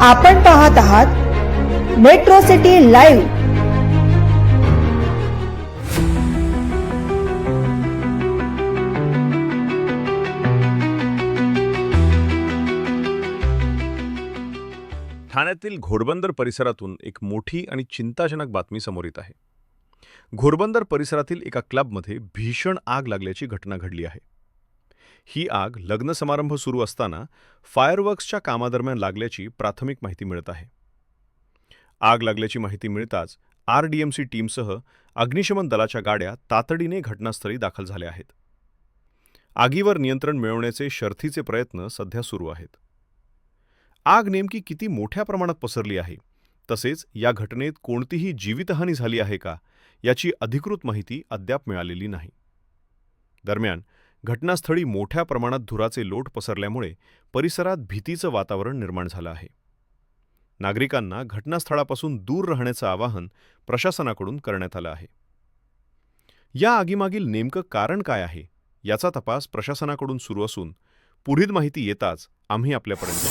आपण पाहत आहात मेट्रो सिटी लाईव्ह ठाण्यातील घोडबंदर परिसरातून एक मोठी आणि चिंताजनक बातमी समोर येत आहे. घोडबंदर परिसरातील एका क्लबमध्ये भीषण आग लागल्याची घटना घडली आहे. ही आग लग्न समारंभ सुरू असताना फायरवर्क्सच्या कामादरम्यान लागल्याची प्राथमिक माहिती मिळत आहे. आग लागल्याची माहिती मिळताच आर डी एम सी टीमसह अग्निशमन दलाच्या गाड्या तातडीने घटनास्थळी दाखल झाल्या आहेत. आगीवर नियंत्रण मिळवण्याचे शर्थीचे प्रयत्न सध्या सुरू आहेत. आग नेमकी किती मोठ्या प्रमाणात पसरली आहे तसेच या घटनेत कोणतीही जीवितहानी झाली आहे का याची अधिकृत माहिती अद्याप मिळालेली नाही. दरम्यान घटनास्थळी मोठ्या प्रमाणात धुराचे लोट पसरल्यामुळे परिसरात भीतीचं वातावरण निर्माण झालं आहे. नागरिकांना घटनास्थळापासून दूर राहण्याचं आवाहन प्रशासनाकडून करण्यात आलं आहे. या आगीमागील नेमकं कारण काय आहे याचा तपास प्रशासनाकडून सुरू असून पुढील माहिती येताच आम्ही आपल्यापर्यंत